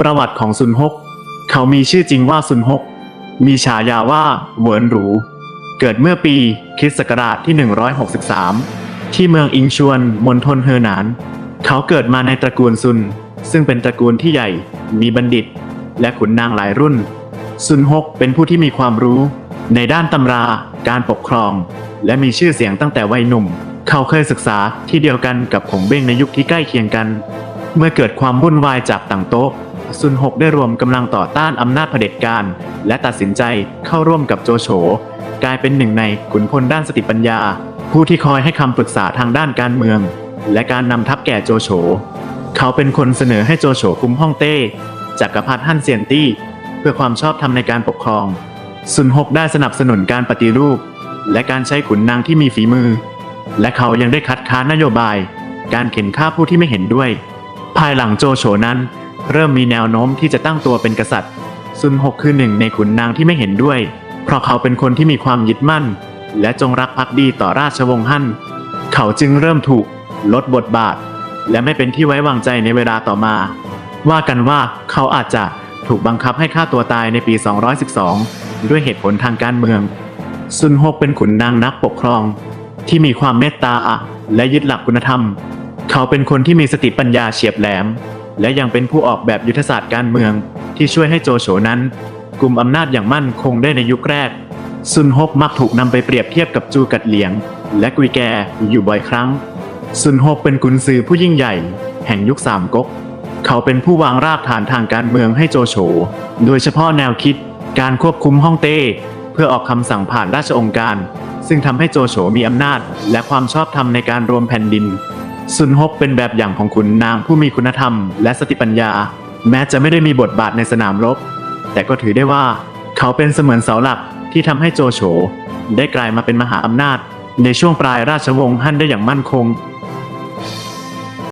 ประวัติของซุนฮก เขามีชื่อจริงว่าซุนฮก มีฉายาว่าเวินหรู เกิดเมื่อปีคริสต์ศักราชที่ 163 ที่เมืองอิงชวนมณฑลเฮอหนาน เขาเกิดมาในตระกูลซุน ซึ่งเป็นตระกูลที่ใหญ่ มีบัณฑิต และขุนนางหลายรุ่น ซุนฮกเป็นผู้ที่มีความรู้ในด้านตำรา การปกครอง และมีชื่อเสียงตั้งแต่วัยหนุ่ม เขาเคยศึกษาที่เดียวกันกับผงเบ้งในยุคที่ใกล้เคียงกัน เมื่อเกิดความวุ่นวายจากต่างโต๊ะ ซุนฮกได้รวมกำลังต่อต้านอำนาจเผด็จการ และตัดสินใจเข้าร่วมกับโจโฉกลายเป็นหนึ่งในขุนพลด้านสติปัญญา ผู้ที่คอยให้คำปรึกษาทางด้านการเมือง และการนำทัพแก่โจโฉ เขาเป็นคนเสนอให้โจโฉคุมฮ่องเต้จักรพรรดิฮั่นเซียนตี้ เพื่อความชอบธรรมในการปกครองซุนฮกได้สนับสนุนการปฏิรูป และการใช้ขุนนางที่มีฝีมือ และเขายังได้คัดค้านนโยบาย การเข็นฆ่าผู้ที่ไม่เห็นด้วย ภายหลังโจโฉนั้น เริ่มมีแนวโน้มที่จะตั้งตัวเป็นกษัตริย์ ซุนฮกคือหนึ่งในขุนนางที่ไม่เห็นด้วย เพราะเขาเป็นคนที่มีความยึดมั่น และจงรักภักดีต่อราชวงศ์ฮั่น เขาจึงเริ่มถูกลดบทบาท และไม่เป็นที่ไว้วางใจในเวลาต่อมา ว่ากันว่าเขาอาจจะถูกบังคับให้ฆ่าตัวตายในปี 212 ด้วยเหตุผลทางการเมือง ซุนฮกเป็นขุนนางนักปกครอง ที่มีความเมตตาและยึดหลักคุณธรรม เขาเป็นคนที่มีสติปัญญาเฉียบแหลม และยังเป็นผู้ออกแบบยุทธศาสตร์การเมืองที่ช่วยให้โจโฉนั้น กลุ่มอำนาจอย่างมั่นคงได้ในยุคแรก ซุนฮกมักถูกนำไปเปรียบเทียบกับจูกัดเหลียง และกุยแกอยู่บ่อยครั้ง ซุนฮกเป็นกุนซือผู้ยิ่งใหญ่ แห่งยุคสามก๊ก เขาเป็นผู้วางรากฐานทางการเมืองให้โจโฉ โดยเฉพาะแนวคิดการควบคุมฮ่องเต้เพื่อออกคำสั่งผ่านราชองค์การ ซึ่งทำให้โจโฉมีอำนาจ และความชอบธรรมในการรวมแผ่นดิน ซุนฮกเป็นแบบอย่างของขุนนางผู้มีคุณธรรมและสติปัญญา แม้จะไม่ได้มีบทบาทในสนามรบ แต่ก็ถือได้ว่าเขาเป็นเสมือนเสาหลักที่ทำให้โจโฉได้กลายมาเป็นมหาอำนาจ ในช่วงปลายราชวงศ์ฮั่นได้อย่างมั่นคง